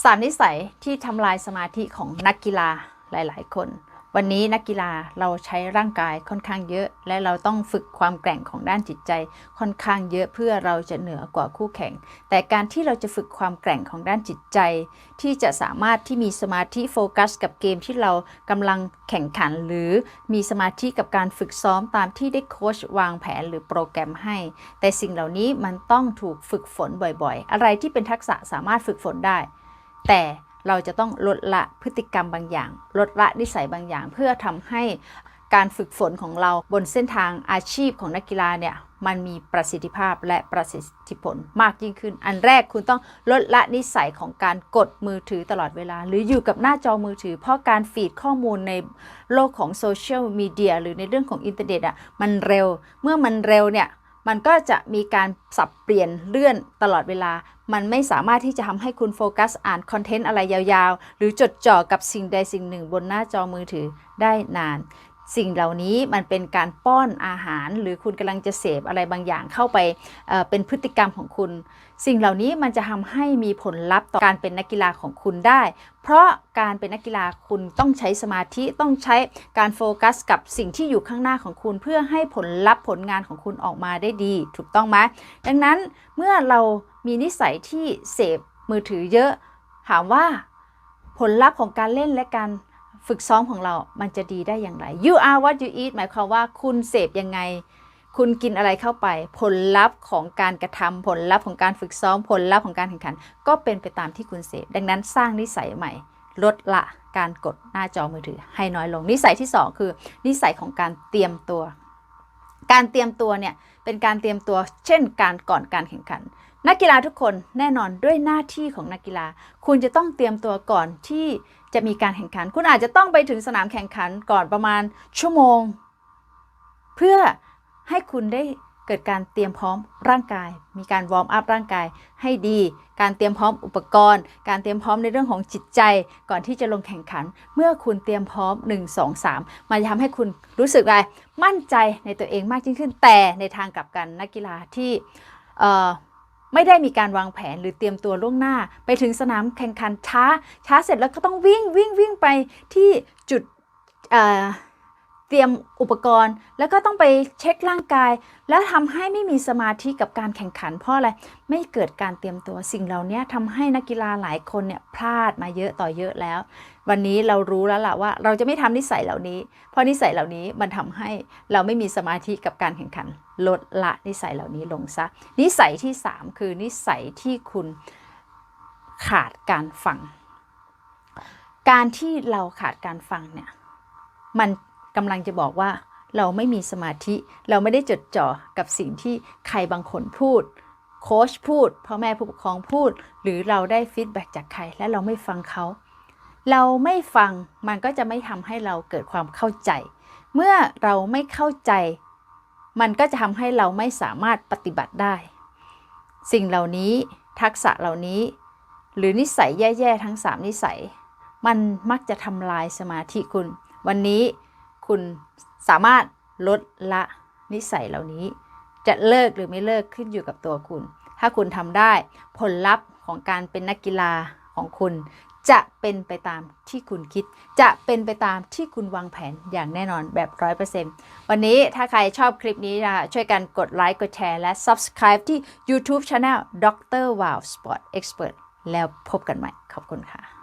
สามนิสัยที่ทำลายสมาธิของนักกีฬาหลาย ๆ คน วันนี้นักกีฬาเราใช้ร่างกายค่อนข้างเยอะ และเราต้องฝึกความแกร่งของด้านจิตใจ ค่อนข้างเยอะเพื่อเราจะเหนือกว่าคู่แข่ง แต่การที่เราจะฝึกความแกร่งของด้านจิตใจ ที่จะสามารถที่มีสมาธิโฟกัส กับเกมที่เรากำลังแข่งขัน หรือมีสมาธิกับการฝึกซ้อมตามที่ได้โค้ชวางแผนหรือโปรแกรมให้ แต่สิ่งเหล่านี้มันต้องถูกฝึกฝนบ่อย ๆ อะไรที่เป็นทักษะสามารถฝึกฝนได้ แต่เราจะต้องลดละพฤติกรรมบางอย่าง ลดละนิสัยบางอย่าง เพื่อทำให้การฝึกฝนของเราบนเส้นทางอาชีพของนักกีฬาเนี่ยมันมีประสิทธิภาพและประสิทธิผลมากยิ่งขึ้น อันแรกคุณต้องลดละนิสัยของการกดมือถือตลอดเวลา หรืออยู่กับหน้าจอมือถือ เพราะการฟีดข้อมูลในโลกของโซเชียลมีเดียหรือในเรื่องของอินเทอร์เน็ตอะมันเร็ว เมื่อมันเร็วเนี่ย มันก็จะมีการสับเปลี่ยนเลื่อนตลอดเวลา มันไม่สามารถที่จะทำให้คุณโฟกัสอ่านคอนเทนต์อะไรยาวๆ หรือจดจ่อกับสิ่งใดสิ่งหนึ่งบนหน้าจอมือถือได้นาน สิ่งเหล่านี้มันเป็นการป้อนอาหาร หรือคุณกำลังจะเสพอะไรบางอย่างเข้าไปเป็นพฤติกรรมของคุณ สิ่งเหล่านี้มันจะทำให้มีผลลัพธ์ต่อการเป็นนักกีฬาของคุณได้ เพราะการเป็นนักกีฬาคุณต้องใช้สมาธิต้องใช้การโฟกัส กับสิ่งที่อยู่ข้างหน้าของคุณเพื่อให้ผลลัพธ์ผลงานของคุณออกมาได้ดี ถูกต้องไหมดังนั้นเมื่อเรามีนิสัยที่เสพมือถือเยอะ ถามว่าผลลัพธ์ของการเล่นและการ ฝึกซ้อมของเรา มันจะดีได้อย่างไร you are what you eat หมายความว่าคุณเสพยังไง คุณกินอะไรเข้าไป ผลลัพธ์ของการกระทำผลลัพธ์ของการฝึกซ้อมผลลัพธ์ของการแข่งขัน ก็เป็นไปตามที่คุณเสพ ดังนั้นสร้างนิสัยใหม่ ลดละการกดหน้าจอมือถือ ให้น้อยลง นิสัยที่ 2 คือ นิสัยของการเตรียมตัว การเตรียมตัวเนี่ยเป็นการเตรียมตัวเช่นการก่อนการแข่งขัน นักกีฬาทุกคนแน่นอนด้วยหน้าที่ของนักกีฬา คุณจะต้องเตรียมตัวก่อนที่จะมีการแข่งขัน คุณอาจจะต้องไปถึงสนามแข่งขันก่อนประมาณชั่วโมง เพื่อให้คุณได้ เกิดการเตรียมพร้อมร่างกาย มีการวอร์มอัพร่างกายให้ดี การเตรียมพร้อมอุปกรณ์ การเตรียมพร้อมในเรื่องของจิตใจ ก่อนที่จะลงแข่งขัน เมื่อคุณเตรียมพร้อม 1 2 3 มันจะทำให้คุณรู้สึกอะไร มั่นใจในตัวเองมากยิ่งขึ้น แต่ในทางกลับกันนักกีฬาที่ไม่ได้มีการวางแผนหรือเตรียมตัวล่วงหน้า ไปถึงสนามแข่งขันช้า ช้าเสร็จแล้วก็ต้องวิ่งวิ่งวิ่งไปที่จุด เตรียมอุปกรณ์ แล้วก็ต้องไปเช็คร่างกาย แล้วทำให้ไม่มีสมาธิกับการแข่งขันเพราะอะไรไม่เกิดการเตรียมตัวสิ่งเหล่านี้ทำให้นักกีฬาหลายคนเนี่ยพลาดมาเยอะต่อเยอะแล้ว วันนี้เรารู้แล้วล่ะว่า เราจะไม่ทำนิสัยเหล่านี้ เพราะนิสัยเหล่านี้มันทำให้เราไม่มีสมาธิกับการแข่งขัน ลดละนิสัยเหล่านี้ลงซะ นิสัยที่ 3 คือนิสัยที่คุณขาดการฟัง การที่เราขาดการฟังเนี่ยมัน กำลังจะบอกว่าเราไม่มีสมาธิ เราไม่ได้จดจ่อกับสิ่งที่ใครบางคนพูด โค้ชพูดพ่อแม่ผู้ปกครองพูด หรือเราได้ฟีดแบ็กจากใครและเราไม่ฟังเขา เราไม่ฟังมันก็จะไม่ทำให้เราเกิดความเข้าใจ เมื่อเราไม่เข้าใจ มันก็จะทำให้เราไม่สามารถปฏิบัติได้ สิ่งเหล่านี้ทักษะเหล่านี้ หรือนิสัยแย่ๆทั้ง 3 นิสัย มันมักจะทำลายสมาธิคุณ วันนี้ คุณสามารถลดละนิสัยเหล่านี้ จะเลิกหรือไม่เลิกขึ้นอยู่กับตัวคุณ ถ้าคุณทำได้ผลลัพธ์ของการเป็นนักกีฬาของคุณ จะเป็นไปตามที่คุณคิด จะเป็นไปตามที่คุณวางแผนอย่างแน่นอนแบบ 100%วันนี้ถ้าใครชอบคลิปนี้นะช่วยกันกดไลค์กดแชร์และ Subscribe ที่ YouTube Channel Dr. Wow Sport Expert แล้วพบกันใหม่ ขอบคุณค่ะ